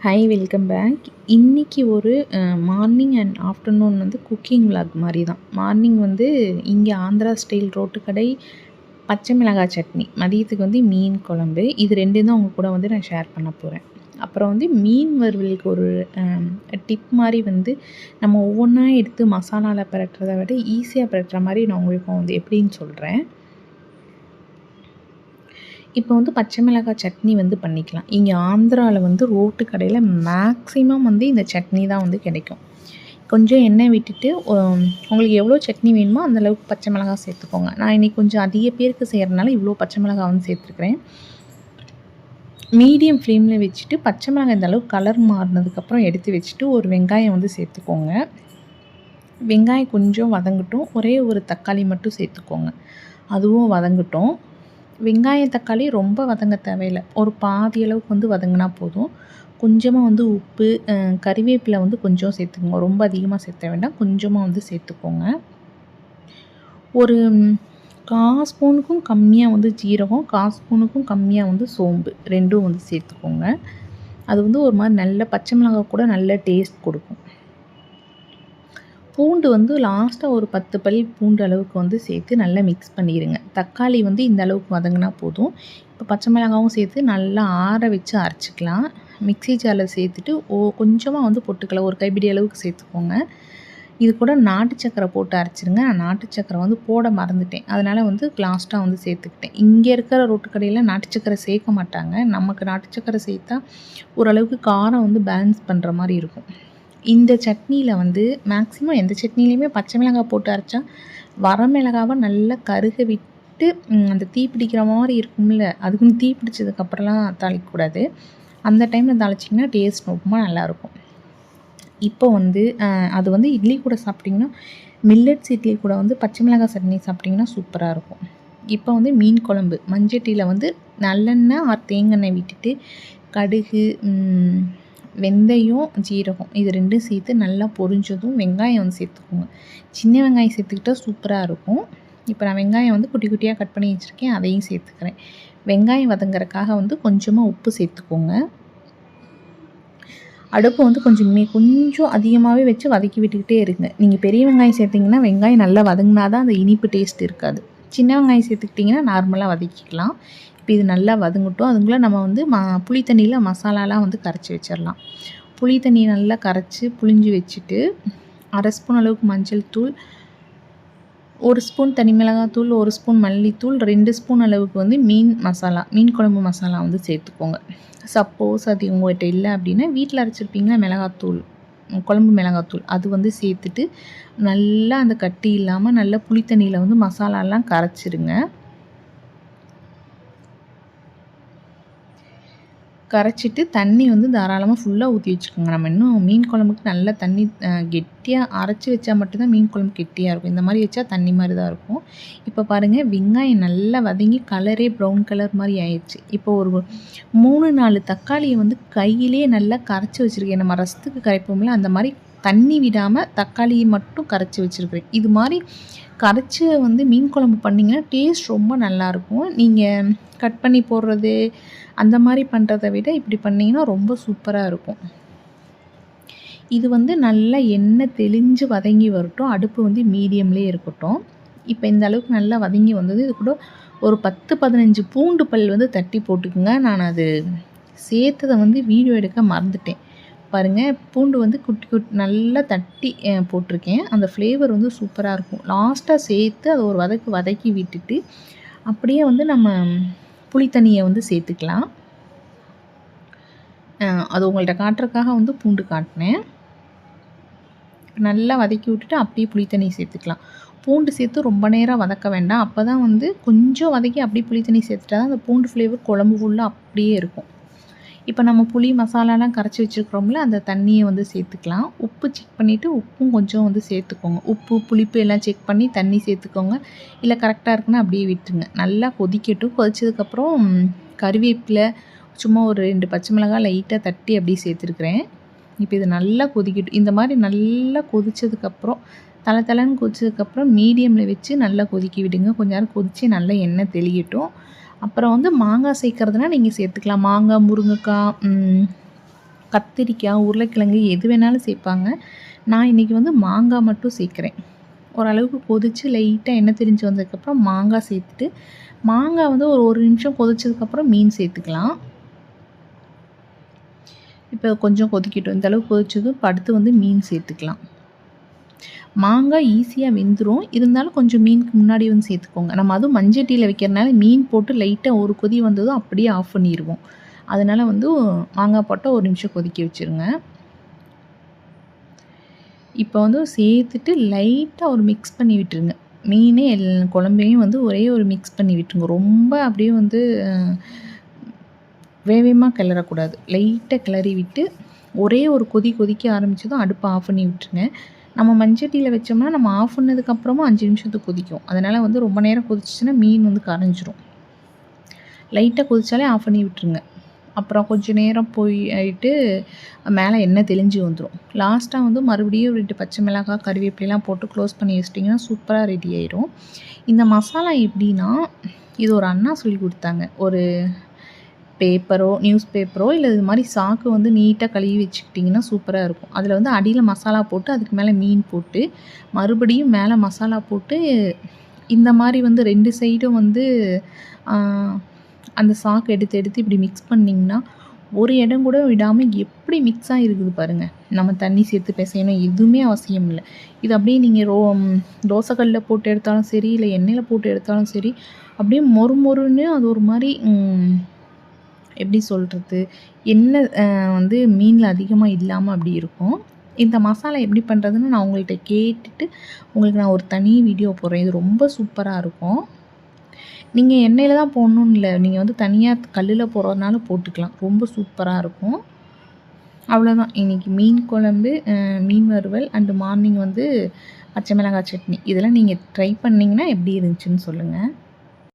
High welcome back இன்றைக்கி ஒரு morning and afternoon வந்து குக்கிங் விளாக் மாதிரி தான் மார்னிங் வந்து இங்கே ஆந்திரா ஸ்டைல் ரோட்டு கடை பச்சை மிளகாய் சட்னி மதியத்துக்கு வந்து மீன் குழம்பு. இது ரெண்டும் தான் உங்கள் கூட வந்து நான் ஷேர் பண்ண போகிறேன் அப்புறம் வந்து மீன் வறுவலுக்கு ஒரு டிப் மாதிரி வந்து நம்ம ஒவ்வொன்றா எடுத்து மசாலாவில் பிரட்டுறத விட ஈஸியாக பரட்டுற மாதிரி நான் உங்களுக்கு வந்து எப்படின்னு சொல்கிறேன் இப்போ வந்து பச்சை மிளகாய் சட்னி வந்து பண்ணிக்கலாம். இங்கே ஆந்திராவில் வந்து ரோட்டு கடையில் மேக்ஸிமம் வந்து இந்த சட்னி தான் வந்து கிடைக்கும். கொஞ்சம் எண்ணெய் விட்டுட்டு உங்களுக்கு எவ்வளோ சட்னி வேணுமோ அந்தளவுக்கு பச்சை மிளகாய் சேர்த்துக்கோங்க. நான் இன்றைக்கி கொஞ்சம் அதிக பேருக்கு செய்கிறதுனால இவ்வளோ பச்சை மிளகாய் வந்து சேர்த்துருக்குறேன். மீடியம் ஃப்ளேமில் வச்சுட்டு பச்சை மிளகாய் இந்த அளவுக்கு கலர் மாறினதுக்கப்புறம் எடுத்து வச்சுட்டு ஒரு வெங்காயம் வந்து சேர்த்துக்கோங்க. வெங்காயம் கொஞ்சம் வதங்கட்டும். ஒரே ஒரு தக்காளி மட்டும் சேர்த்துக்கோங்க. அதுவும் வதங்கட்டும். வெங்காயம் தக்காளி ரொம்ப வதங்க தேவையில்லை. ஒரு பாதி அளவுக்கு வந்து வதங்கினா போதும். கொஞ்சமாக வந்து உப்பு கறிவேப்பிலை வந்து கொஞ்சம் சேர்த்துக்கோங்க. ரொம்ப அதிகமாக சேர்த்த வேண்டாம். கொஞ்சமாக வந்து சேர்த்துக்கோங்க. ஒரு கா ஸ்பூனுக்கும் கம்மியாக வந்து ஜீரகம் கா ஸ்பூனுக்கும் கம்மியாக வந்து சோம்பு ரெண்டும் வந்து சேர்த்துக்கோங்க. அது வந்து ஒரு மாதிரி நல்ல பச்சை மிளகாய் கூட நல்ல டேஸ்ட் கொடுக்கும். பூண்டு வந்து லாஸ்ட்டாக ஒரு பத்து பல் பூண்டு அளவுக்கு வந்து சேர்த்து நல்லா மிக்ஸ் பண்ணிடுங்க தக்காளி வந்து இந்த அளவுக்கு வதங்கினா போதும். இப்போ பச்சை மிளகாவும் சேர்த்து நல்லா ஆற வச்சு அரைச்சிக்கலாம். மிக்சி ஜாரில் சேர்த்துட்டு ஓ கொஞ்சமாக வந்து பொட்டுக்கலாம். ஒரு கைப்பிடி அளவுக்கு சேர்த்துக்கோங்க. இது கூட நாட்டு சக்கரை போட்டு அரைச்சிருங்க. நான் நாட்டு சக்கரை வந்து போட மறந்துட்டேன். அதனால் வந்து லாஸ்ட்டாக வந்து சேர்த்துக்கிட்டேன். இங்கே இருக்கிற ரோட்டு கடையில் நாட்டு சக்கரை சேர்க்க மாட்டாங்க. நமக்கு நாட்டு சக்கரை சேர்த்தா ஓரளவுக்கு காரம் வந்து பேலன்ஸ் பண்ணுற மாதிரி இருக்கும். இந்த சட்னியில் வந்து மேக்ஸிமம் எந்த சட்னிலையுமே பச்சை மிளகாய் போட்டு அரைச்சா வர மிளகாவை நல்லா கருக விட்டு அந்த தீ பிடிக்கிற மாதிரி இருக்கும்ல அதுக்குன்னு தீ பிடிச்சதுக்கப்புறம்லாம் தாளிக்கக்கூடாது. அந்த டைமில் தாளிச்சிங்கன்னா டேஸ்ட் ரொம்ப நல்லாயிருக்கும். இப்போ வந்து அது வந்து இட்லி கூட சாப்பிட்டிங்கன்னா மில்லட்ஸ் இட்லி கூட வந்து பச்சை மிளகாய் சட்னி சாப்பிட்டிங்கன்னா சூப்பராக இருக்கும். இப்போ வந்து மீன் குழம்பு மஞ்சட்டியில் வந்து நல்லெண்ணெய் ஆர் தேங்காய் விட்டுட்டு கடுகு வெந்தயம் ஜீரகம் இது ரெண்டும் சேர்த்து நல்லா பொரிஞ்சதும் வெங்காயம் வந்து சேர்த்துக்கோங்க. சின்ன வெங்காயம் சேர்த்துக்கிட்டால் சூப்பராக இருக்கும். இப்போ நான் வெங்காயம் வந்து குட்டி குட்டியாக கட் பண்ணி வச்சுருக்கேன் அதையும் சேர்த்துக்கிறேன். வெங்காயம் வதங்குறக்காக வந்து கொஞ்சமாக உப்பு சேர்த்துக்கோங்க. அடுப்பு வந்து கொஞ்சம் மே கொஞ்சம் அதிகமாகவே வச்சு வதக்கி விட்டுக்கிட்டே இருங்க. நீங்கள் பெரிய வெங்காயம் சேர்த்திங்கன்னா வெங்காயம் நல்லா வதங்கினா தான் அந்த இனிப்பு டேஸ்ட் இருக்காது. சின்ன வெங்காயம் சேர்த்துக்கிட்டிங்கன்னா நார்மலாக வதக்கிக்கலாம். இப்போ இது நல்லா வதங்கட்டும். அதுக்குள்ளே நம்ம வந்து ம புளி தண்ணியில் மசாலாலாம் வந்து கரைச்சி வச்சிடலாம் புளி தண்ணியை நல்லா கரைச்சி புளிஞ்சு வச்சுட்டு அரை ஸ்பூன் அளவுக்கு மஞ்சள் தூள் ஒரு ஸ்பூன் தனி மிளகாத்தூள் ஒரு ஸ்பூன் மல்லித்தூள் ரெண்டு ஸ்பூன் அளவுக்கு வந்து மீன் மசாலா மீன் குழம்பு மசாலா வந்து சேர்த்துக்கோங்க. சப்போஸ் அது உங்கள்கிட்ட இல்லை அப்படின்னா வீட்டில் அரைச்சிருப்பீங்களா மிளகாத்தூள்? குழம்பு மிளகாத்தூள் அது வந்து சேர்த்துட்டு நல்லா அந்த கட்டி இல்லாமல் நல்லா புளித்தண்ணியில் வந்து மசாலாலாம் கரைச்சிருங்க. கரைச்சிட்டு தண்ணி வந்து தாராளமாக ஃபுல்லாக ஊற்றி வச்சுக்கோங்க. நம்ம இன்னும் மீன் குழம்புக்கு நல்லா தண்ணி கெட்டியாக அரைச்சி வச்சா மட்டும்தான் மீன் குழம்பு கெட்டியாக இருக்கும். இந்த மாதிரி வச்சா தண்ணி மாதிரி தான் இருக்கும். இப்போ பாருங்கள் வெங்காயம் நல்லா வதங்கி கலரே ப்ரௌன் கலர் மாதிரி ஆயிடுச்சு. இப்போ ஒரு மூணு நாலு தக்காளியை வந்து கையிலே நல்லா கரைச்சி வச்சுருக்கேன். நம்ம ரசத்துக்கு கரைப்போம்ல அந்த மாதிரி தண்ணி விடாமல் தக்காளியை மட்டும் கரைச்சி வச்சுருக்கிறேன். இது மாதிரி கரைச்சி வந்து மீன் குழம்பு பண்ணிங்கன்னா டேஸ்ட் ரொம்ப நல்லாயிருக்கும். நீங்கள் கட் பண்ணி போடுறது அந்த மாதிரி பண்ணுறத விட இப்படி பண்ணிங்கன்னா ரொம்ப சூப்பராக இருக்கும். இது வந்து நல்லா எண்ணெய் தெளிஞ்சு வதங்கி வரட்டும். அடுப்பு வந்து மீடியம்லேயே இருக்கட்டும். இப்போ இந்த அளவுக்கு நல்லா வதங்கி வந்தது. இது கூட ஒரு பத்து பதினஞ்சு பூண்டு பல் வந்து தட்டி போட்டுக்குங்க. நான் அது சேர்த்ததை வந்து வீடியோ எடுக்க மறந்துட்டேன். பாருங்கள் பூண்டு வந்து குட்டி குட்டி நல்லா தட்டி போட்டிருக்கேன். அந்த ஃப்ளேவர் வந்து சூப்பராக இருக்கும். லாஸ்ட்டாக சேர்த்து அதை ஒரு வதக்கு வதக்கி விட்டுட்டு அப்படியே வந்து நம்ம புளித்தண்ணியை வந்து சேர்த்துக்கலாம். அது உங்கள்கிட்ட காட்டுறதுக்காக வந்து பூண்டு காட்டினேன். நல்லா வதக்கி விட்டுட்டு அப்படியே புளித்தண்ணி சேர்த்துக்கலாம். பூண்டு சேர்த்து ரொம்ப நேரம் வதக்க வேண்டாம். அப்போ தான் வந்து கொஞ்சம் வதக்கி அப்படியே புளி தண்ணி சேர்த்துட்டா தான் அந்த பூண்டு ஃப்ளேவர் குழம்பு ஃபுல்லாக அப்படியே இருக்கும். இப்போ நம்ம புளி மசாலாலாம் கரைச்சி வச்சுருக்கிறோம்ல அந்த தண்ணியை வந்து சேர்த்துக்கலாம். உப்பு செக் பண்ணிவிட்டு உப்பும் கொஞ்சம் வந்து சேர்த்துக்கோங்க. உப்பு புளிப்பு எல்லாம் செக் பண்ணி தண்ணி சேர்த்துக்கோங்க. இல்லை கரெக்டாக இருக்குன்னா அப்படியே விட்டுருங்க. நல்லா கொதிக்கட்டும். கொதிச்சதுக்கப்புறம் கருவேப்பிலை சும்மா ஒரு ரெண்டு பச்சை மிளகாய் லைட்டாக தட்டி அப்படியே சேர்த்துருக்குறேன். இப்போ இது நல்லா கொதிக்கட்டும். இந்த மாதிரி நல்லா கொதித்ததுக்கப்புறம் தலை தலைன்னு கொதிச்சதுக்கப்புறம் மீடியமில் வச்சு நல்லா கொதிக்க விடுங்க. கொஞ்ச நேரம் கொதித்து நல்லா எண்ணெய் தெளிக்கட்டும் அப்புறம் வந்து மாங்காய் சேர்க்குறதுனா நீங்கள் சேர்த்துக்கலாம். மாங்காய் முருங்கைக்காய் கத்திரிக்காய் உருளைக்கிழங்கு எது வேணாலும் சேர்ப்பாங்க. நான் இன்றைக்கி வந்து மாங்காய் மட்டும் சேர்க்குறேன். ஓரளவுக்கு கொதித்து லைட்டாக எண்ணெய் திரிஞ்சு வந்ததுக்கப்புறம் மாங்காய் சேர்த்துட்டு மாங்காய் வந்து ஒரு ஒரு நிமிஷம் கொதிச்சதுக்கப்புறம் மீன் சேர்த்துக்கலாம். இப்போ கொஞ்சம் கொதிக்கட்டும். இந்த அளவுக்கு கொதிச்சதும் படுத்து அடுத்து வந்து மீன் சேர்த்துக்கலாம். மாங்காய் ஈஸியாக வெந்துடும் இருந்தாலும் கொஞ்சம் மீனுக்கு முன்னாடி வந்து சேர்த்துக்கோங்க. நம்ம அதுவும் மஞ்சட்டியில் வைக்கிறனால மீன் போட்டு லைட்டாக ஒரு கொதி வந்ததும் அப்படியே ஆஃப் பண்ணிடுவோம் அதனால் வந்து மாங்காய் போட்டால் ஒரு நிமிஷம் கொதிக்க வச்சுருங்க. இப்போ வந்து சேர்த்துட்டு லைட்டாக ஒரு மிக்ஸ் பண்ணி விட்டுருங்க. மீனே எல் குழம்பையும் வந்து ஒரே ஒரு மிக்ஸ் பண்ணி விட்டுருங்க. ரொம்ப அப்படியே வந்து வேகமாக கிளறக்கூடாது. லைட்டாக கிளறி விட்டு ஒரே ஒரு கொதி கொதிக்க ஆரம்பித்ததும் அடுப்பை ஆஃப் பண்ணி விட்டுருங்க. நம்ம மஞ்சட்டியில் வச்சோம்னா நம்ம ஆஃப் பண்ணதுக்கப்புறமும் அஞ்சு நிமிஷத்துக்கு கொதிக்கும். அதனால் வந்து ரொம்ப நேரம் கொதிச்சுன்னா மீன் வந்து கரைஞ்சிரும். லைட்டாக கொதித்தாலே ஆஃப் பண்ணி விட்டுருங்க. அப்புறம் கொஞ்சம் நேரம் போய் ஆகிட்டு மேலே எண்ணெய் தெளிஞ்சு வந்துடும் லாஸ்ட்டாக வந்து மறுபடியும் ரெண்டு பச்சை மிளகாய் கருவேப்பிலாம் போட்டு க்ளோஸ் பண்ணி வச்சிட்டிங்கன்னா சூப்பராக ரெடி ஆயிரும். இந்த மசாலா எப்படின்னா இது ஒரு அண்ணா சொல்லி கொடுத்தாங்க. ஒரு பேப்பரோ நியூஸ் பேப்பரோ இல்லை இது மாதிரி சாக்கு வந்து நீட்டாக கழுவி வச்சுக்கிட்டிங்கன்னா சூப்பராக இருக்கும். அதில் வந்து அடியில் மசாலா போட்டு அதுக்கு மேலே மீன் போட்டு மறுபடியும் மேலே மசாலா போட்டு இந்த மாதிரி வந்து ரெண்டு சைடும் வந்து அந்த சாக்கு எடுத்து எடுத்து இப்படி மிக்ஸ் பண்ணிங்கன்னா ஒரு இடம் கூட விடாமல் எப்படி மிக்ஸ் ஆகிருக்குது பாருங்கள் நம்ம தண்ணி சேர்த்து பிசையணும் எதுவுமே அவசியம் இல்லை. இது அப்படியே நீங்கள் ரோ தோசைக்கல்லில் போட்டு எடுத்தாலும் சரி இல்லை எண்ணெயில் போட்டு எடுத்தாலும் சரி அப்படியே மொறு மொறுன்னு அது ஒரு மாதிரி எப்படி சொல்கிறது என்ன வந்து மீனில் அதிகமாக இல்லாமல் அப்படி இருக்கும். இந்த மசாலா எப்படி பண்ணுறதுன்னு நான் உங்கள்கிட்ட கேட்டுட்டு உங்களுக்கு நான் ஒரு தனி வீடியோ போடுறேன். இது ரொம்ப சூப்பராக இருக்கும். நீங்கள் எண்ணெயில் தான் போடணுன்னு இல்லை. நீங்கள் வந்து தனியாக கல்லில் போடுறதுனால போட்டுக்கலாம். ரொம்ப சூப்பராக இருக்கும். அவ்வளோதான் இன்றைக்கி மீன் குழம்பு மீன் வறுவல் அண்டு மார்னிங் வந்து பச்சை மிளகாய் சட்னி. இதெல்லாம் நீங்கள் ட்ரை பண்ணிங்கன்னா எப்படி இருந்துச்சுன்னு சொல்லுங்கள்